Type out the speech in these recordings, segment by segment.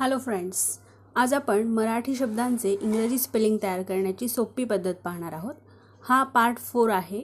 Hello friends आज आपण मराठी शब्दांचे इंग्रजी स्पेलिंग तयार करण्याची सोपी पद्धत पाहणार आहोत. हा पार्ट फोर आहे.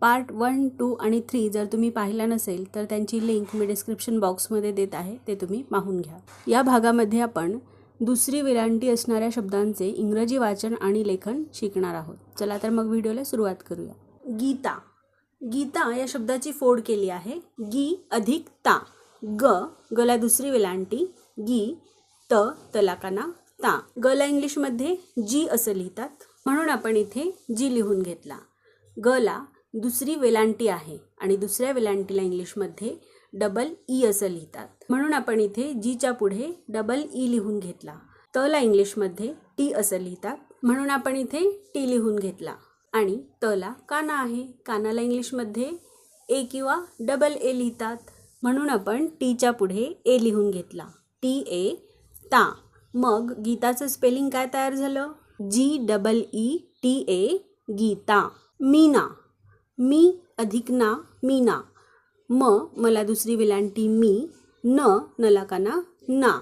पार्ट वन टू आणि थ्री जर तुम्ही पाहिला नसेल तर त्यांची लिंक मी डिस्क्रिप्शन बॉक्समध्ये देत आहे ते तुम्ही पाहून घ्या. या भागामध्ये आपण दुसरी वेलांटी असणाऱ्या शब्दांचे इंग्रजी वाचन आणि लेखन शिकणार आहोत. चला तर मग व्हिडिओला सुरुवात करूया. गीता. गीता या शब्दाची फोड केली आहे. गी अधिक ता. ग गला दुसरी वेलांटी गी त तलाकाना ता. गला इंग्लिशमध्ये जी असं लिहितात म्हणून आपण इथे जी लिहून घेतला. गला दुसरी वेलांटी आहे आणि दुसऱ्या वेलांटीला इंग्लिशमध्ये डबल ई असं लिहितात. म्हणून आपण इथे जीच्या पुढे डबल ई लिहून घेतला. तला इंग्लिशमध्ये टी असं लिहितात म्हणून आपण इथे टी लिहून घेतला. आणि तला काना आहे. कानाला इंग्लिशमध्ये ए किंवा डबल ए लिहितात म्हणून आपण टीच्या पुढे ए लिहून घेतला. टी ए ता. मग गीताचं स्पेलिंग काय तयार झालं? G double E T A Geeta. Meena. मी अधिक ना मीना. म मला दुसरी वेलांटी मी न नलाकाना ना.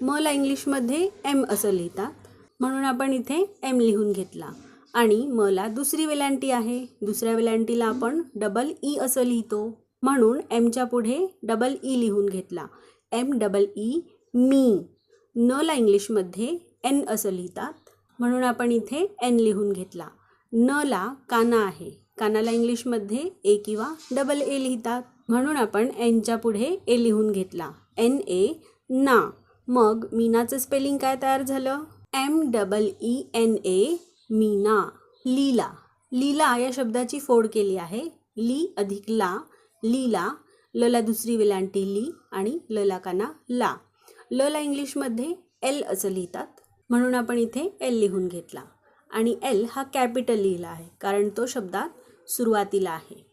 मला इंग्लिशमध्ये एम असं लिहितात. म्हणून आपण इथे एम लिहून घेतला. आणि मला दुसरी वेलांटी आहे. दुसऱ्या वेलांटीला आपण डबल ई असं लिहितो. म्हणून एमच्या पुढे डबल ई लिहून घेतला. एम डबल ई मी. न ला इंग्लिशमध्ये एन असं लिहितात. म्हणून आपण इथे एन लिहून घेतला. न ला काना आहे. कानाला इंग्लिशमध्ये ए किंवा डबल ए लिहितात. म्हणून आपण एनच्या पुढे ए लिहून घेतला. एन ए ना. मग मीनाचं स्पेलिंग काय तयार झालं? M double E N A Meena. Leela. Leela या शब्दाची फोड केली आहे. ली अधिक ला. लीला. लला दुसरी वेलांटी ली आणि लला काना ला. लला इंग्लिशमध्ये एल असं लिहितात. म्हणून आपण इथे एल लिहून घेतला. आणि एल हा कॅपिटल लिहिला आहे कारण तो शब्दात सुरुवातीला आहे.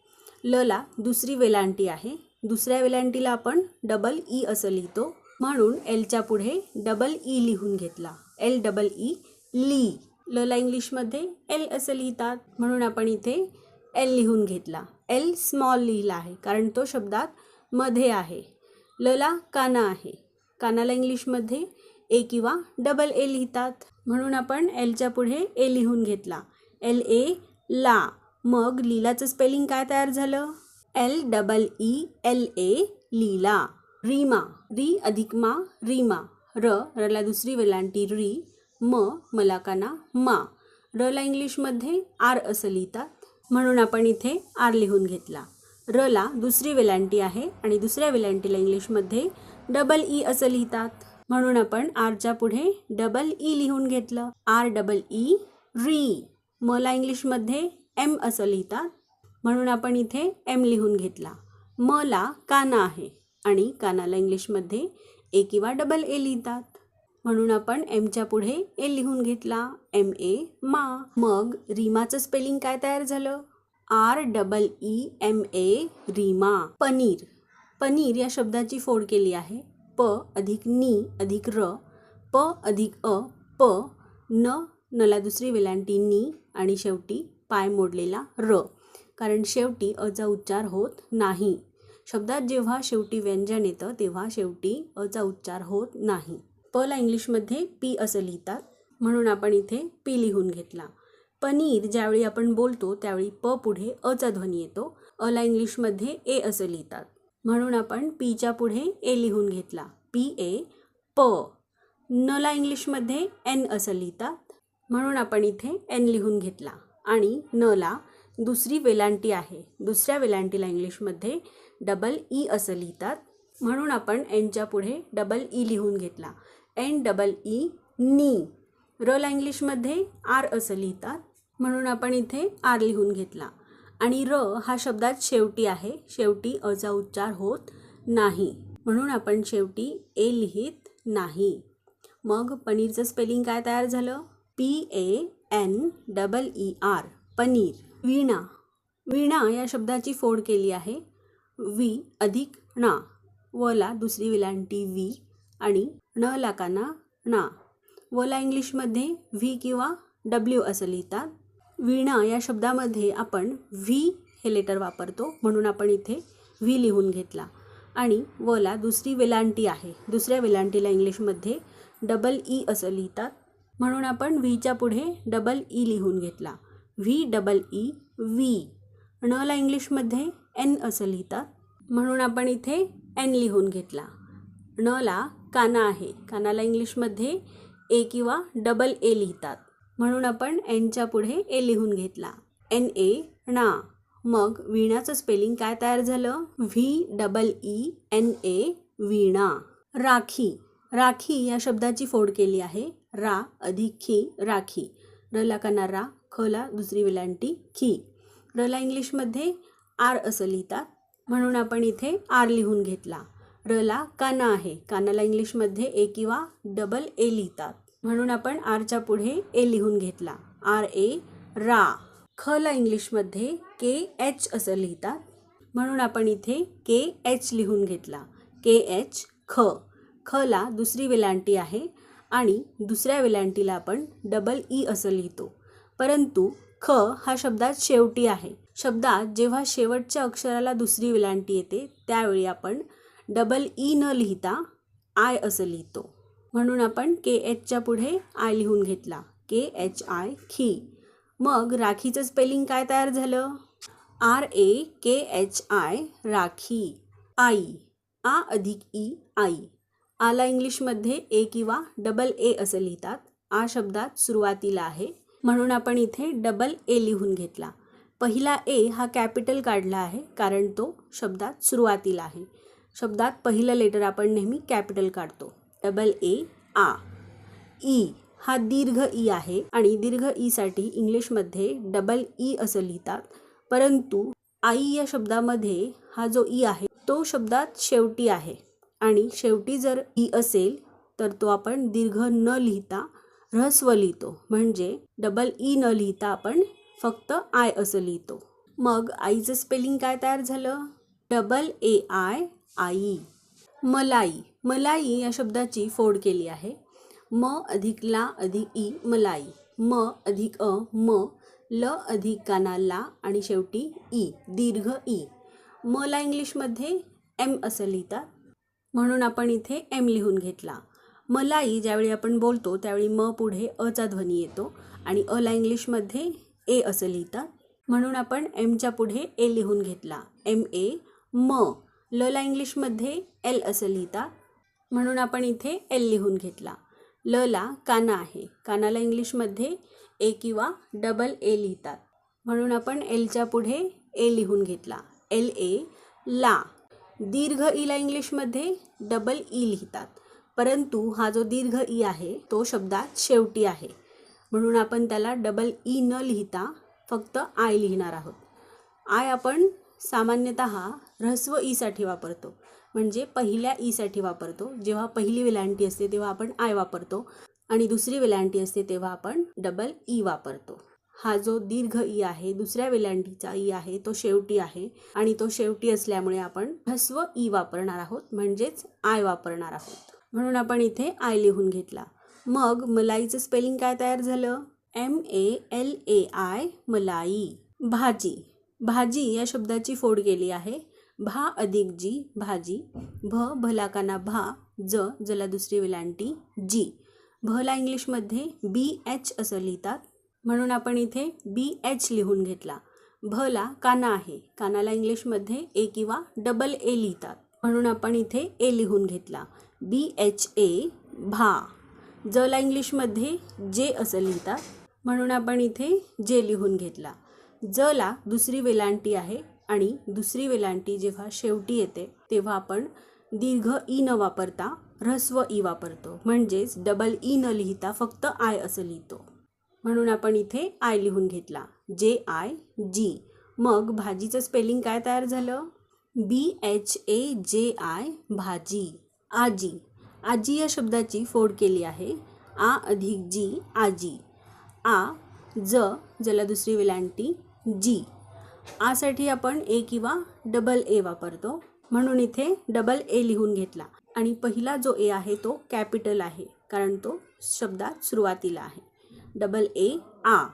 लला दुसरी वेलांटी आहे. दुसऱ्या वेलांटीला आपण डबल ई असं लिहितो. म्हणून एलच्या पुढे डबल ई लिहून घेतला. एल डबल ई ली. लला इंग्लिशमध्ये एल असं लिहितात. म्हणून आपण इथे एल लिहून घेतला. एल स्मॉल लिहिला आहे कारण तो शब्दात मध्ये आहे. लला काना आहे. कानाला इंग्लिशमध्ये ए किंवा डबल ए लिहितात. म्हणून आपण एलच्या पुढे ए लिहून घेतला. एल ए ला. मग लीलाचं स्पेलिंग काय तयार झालं? L double E L A Leela. Reema. री अधिक मा. रीमा. र. रला दुसरी वेलांटी री. म. मलाकाना मा. रला इंग्लिशमध्ये आर असं लिहितात. म्हणून आपण इथे आर लिहून घेतला. रला दुसरी वेलांटी आहे आणि दुसऱ्या वेलांटीला इंग्लिशमध्ये डबल ई असं लिहितात. म्हणून आपण आरच्या पुढे डबल ई लिहून घेतलं. आर डबल ई री. मला इंग्लिशमध्ये एम असं लिहितात. म्हणून आपण इथे एम लिहून घेतला. मला काना आहे आणि कानाला इंग्लिशमध्ये ए किंवा डबल ए लिहितात. म्हणून आपण एमच्या पुढे ए लिहून घेतला. एम ए मा. मग रीमाचं स्पेलिंग काय तयार झालं? R double E M A Reema. Paneer. Paneer या शब्दाची फोड केली आहे. प अधिक नी अधिक र प अधिक अ प न नला दुसरी वेलांटी नी आणि शेवटी पाय मोडलेला र. कारण शेवटी अचा उच्चार होत नाही. शब्दात जेव्हा शेवटी व्यंजन येतं तेव्हा शेवटी अचा उच्चार होत नाही. पला इंग्लिशमध्ये पी असं लिहितात. म्हणून आपण इथे पी लिहून घेतला. पनीर ज्यावेळी आपण बोलतो त्यावेळी प पुढे अचा ध्वनी येतो. अला इंग्लिशमध्ये ए असं लिहितात. म्हणून आपण पीच्या पुढे ए लिहून घेतला. पी ए प. नला इंग्लिशमध्ये एन असं लिहितात. म्हणून आपण इथे एन लिहून घेतला. आणि नला दुसरी वेलांटी आहे. दुसऱ्या वेलांटीला इंग्लिशमध्ये डबल ई असं लिहितात. म्हणून आपण एनच्या पुढे डबल ई लिहून घेतला. एन डबल ई नी. रला इंग्लिशमध्ये आर असं लिहितात. म्हणून आपण इथे आर लिहून घेतला. आणि र हा शब्दात शेवटी आहे. शेवटी अचा उच्चार होत नाही. म्हणून आपण शेवटी ए लिहित नाही. मग पनीरचं स्पेलिंग काय तयार झालं? P A N double E R paneer. Veena. Veena या शब्दाची फोड केली आहे. वी अधिक ना. वला दुसरी विलांटी वी आणि न लाकांना ना. वला इंग्लिशमध्ये व्ही किंवा डब्ल्यू असं लिहितात. वीणा या शब्दामध्ये आपण व्ही हे लेटर वापरतो. म्हणून आपण इथे व्ही लिहून घेतला. आणि वला दुसरी वेलांटी आहे. दुसऱ्या वेलांटीला इंग्लिशमध्ये डबल ई e असं लिहितात. म्हणून आपण व्हीच्या पुढे डबल ई e लिहून घेतला. V double E e, V नला इंग्लिशमध्ये एन असं लिहितात. म्हणून आपण इथे एन लिहून घेतला. नला काना आहे. कानाला इंग्लिशमध्ये ए किंवा डबल ए लिहितात. म्हणून आपण एनच्या पुढे ए लिहून घेतला. एन ए णा मग वीणाचं स्पेलिंग काय तयार झालं? V double E N A Veena. Rakhi. Rakhi या शब्दाची फोड केली आहे. रा अधिक खी राखी. रला काना रा खला दुसरी वेलांटी खी. रला इंग्लिशमध्ये आर असं लिहितात. म्हणून आपण इथे आर लिहून घेतला. रला काना आहे. कानाला इंग्लिशमध्ये ए किंवा डबल ए लिहितात. म्हणून आपण आरच्या पुढे ए लिहून घेतला. आर ए रा. खला इंग्लिशमध्ये के एच असं लिहितात. म्हणून आपण इथे के एच लिहून घेतला. के एच ख. खला दुसरी वेलांटी आहे आणि दुसऱ्या वेलांटीला आपण डबल ई असं लिहितो. परंतु ख हा शब्दात शेवटी आहे. शब्दात जेव्हा शेवटच्या अक्षराला दुसरी वेलांटी येते त्यावेळी आपण डबल ई न लिहिता आय असं लिहितो. म्हणून आपण के एचच्या पुढे आय लिहून घेतला. के एच आय खी. मग राखीचं स्पेलिंग काय तयार झालं? R A K H I Rakhi. आई. आ अधिक ई आई. आला इंग्लिशमध्ये ए किंवा डबल ए असं लिहितात. आ शब्दात सुरुवातीला आहे. म्हणून आपण इथे डबल ए लिहून घेतला. पहिला ए हा कॅपिटल काढला आहे कारण तो शब्दात सुरुवातीला आहे. शब्दात पहिलं लेटर आपण नेहमी कॅपिटल काढतो. Double A a. ई हा दीर्घ ई आहे आणि दीर्घ ईसाठी इंग्लिशमध्ये डबल ई असं लिहितात. परंतु आई या शब्दामध्ये हा जो ई आहे तो शब्दात शेवटी आहे. आणि शेवटी जर ई असेल तर तो आपण दीर्घ न लिहिता ऱ्हस्व लिहितो. म्हणजे डबल ई न लिहिता आपण फक्त आय असं लिहितो. मग आईचं स्पेलिंग काय तयार झालं? डबल ए आय आई. मलाई. मलाई या शब्दाची फोड केली आहे. म अधिक ला अधिक ई मलाई. म अधिक अ म ल अधिक काना ला आणि शेवटी ई दीर्घ ई. म ला इंग्लिशमध्ये एम असं लिहितात. म्हणून आपण इथे एम लिहून घेतला. मलाई ज्यावेळी आपण बोलतो त्यावेळी म पुढे अचा ध्वनी येतो आणि अला इंग्लिशमध्ये ए असं लिहितात. म्हणून आपण एमच्या पुढे ए लिहून घेतला. एम ए म. लला इंग्लिशमध्ये एल असं लिहितात. म्हणून आपण इथे एल लिहून घेतला. लला काना आहे. कानाला इंग्लिशमध्ये ए किंवा डबल ए लिहितात. म्हणून आपण एलच्या पुढे ए लिहून घेतला. एल ए ला. दीर्घ e ईला इंग्लिशमध्ये डबल ई e लिहितात. परंतु हा जो दीर्घ ई आहे तो शब्दात शेवटी आहे. म्हणून आपण त्याला डबल ई न लिहिता फक्त आय लिहिणार आहोत. आय आपण सामान्यतः ऱ्हस्व ईसाठी वापरतो. म्हणजे पहिल्या ईसाठी वापरतो. जेव्हा पहिली वेलांटी असते तेव्हा आपण आय वापरतो. आणि दुसरी वेलांटी असते तेव्हा आपण डबल ई वापरतो. हा जो दीर्घ ई आहे दुसऱ्या वेलांटीचा ई आहे तो शेवटी आहे. आणि तो शेवटी असल्यामुळे आपण ह्रस्व ई वापरणार आहोत. म्हणजेच आय वापरणार आहोत. म्हणून आपण इथे आय लिहून घेतला. मग मलाईचं स्पेलिंग काय तयार झालं? M A L A I malai. Bhaji. Bhaji या शब्दाची फोड केली आहे. भा अधिक जी भाजी. भ भलाकाना भा ज जला दुसरी वेलांटी जी. भला इंग्लिशमध्ये बी एच असं लिहितात. म्हणून आपण इथे बी एच लिहून घेतला. भला काना आहे. कानाला इंग्लिशमध्ये ए किंवा डबल ए लिहितात. म्हणून आपण इथे ए लिहून घेतला. बी एच ए भा. जला इंग्लिशमध्ये जे असं लिहितात. म्हणून आपण इथे जे लिहून घेतला. जला दुसरी वेलांटी आहे आणि दुसरी वेलांटी जेव्हा शेवटी येते तेव्हा आपण दीर्घ ई न वापरता ह्रस्व ई वापरतो. म्हणजेच डबल ई e न लिहिता फक्त आय असं लिहितो. म्हणून आपण इथे आय लिहून घेतला. जे आय जी मग भाजीचं स्पेलिंग काय तयार झालं? बी एच ए जे आय भाजी. आजी. आजी या शब्दाची फोड केली आहे. आ अधिक जी आजी. आ ज ज्याला दुसरी वेलांटी. जी. आसाठी आपण ए किंवा डबल ए वापरतो. म्हणून इथे डबल ए लिहून घेतला. आणि पहिला जो ए आहे तो कॅपिटल आहे. कारण तो शब्दात सुरुवातीला आहे. डबल ए आ.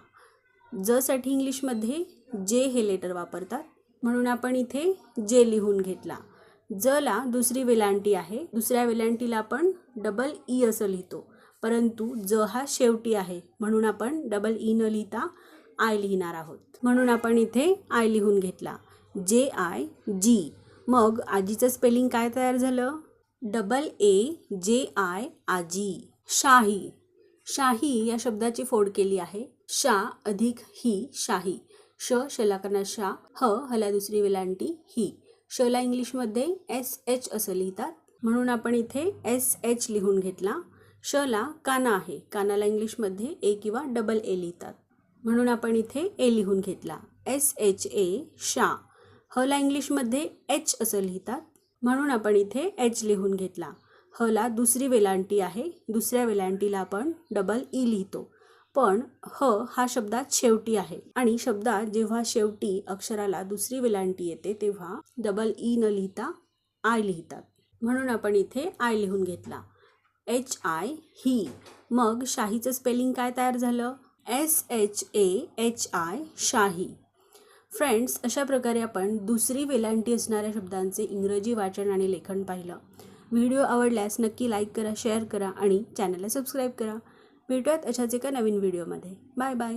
जसाठी इंग्लिशमध्ये जे हे लेटर वापरतात. म्हणून आपण इथे जे लिहून घेतला. जला दुसरी वेलांटी आहे. दुसऱ्या वेलांटीला आपण डबल ई e असं लिहितो. परंतु ज हा शेवटी आहे. म्हणून आपण डबल ई e न लिहिता आय लिहिणार आहोत. म्हणून आपण इथे आय लिहून घेतला. जे आय जी मग आजीचं स्पेलिंग काय तयार झालं? डबल ए जे आय आजी. शाही. शाही या शब्दाची फोड केली आहे. शा अधिक ही शाही. श शलाकरणा शा ह हला दुसरी वेलांटी ही. शला इंग्लिशमध्ये एस एच असं लिहितात. म्हणून आपण इथे एस एच लिहून घेतला. शला काना आहे. कानाला इंग्लिशमध्ये ए किंवा डबल ए लिहितात. म्हणून आपण इथे ए लिहून घेतला. एस एच ए शा. हला इंग्लिशमध्ये एच असं लिहितात. म्हणून आपण इथे एच लिहून घेतला. हला दुसरी वेलांटी आहे. दुसऱ्या वेलांटीला आपण डबल ई e लिहितो. पण ह हा शब्दात शेवटी आहे. आणि शब्दात जेव्हा शेवटी अक्षराला दुसरी वेलांटी येते तेव्हा डबल ई e न लिहिता आय लिहितात. म्हणून आपण इथे आय लिहून घेतला. एच आय ही मग शाहीचं स्पेलिंग काय तयार झालं? S H A H I shahi. Friends अशा प्रकारे आपण दुसरी वेलांटी असणाऱ्या शब्दांचे इंग्रजी वाचन आणि लेखन पाहिलं. व्हिडिओ आवडल्यास नक्की लाईक करा शेअर करा आणि चॅनलला सबस्क्राईब करा. भेटूयात अशाच एका नवीन व्हिडिओमध्ये बाय बाय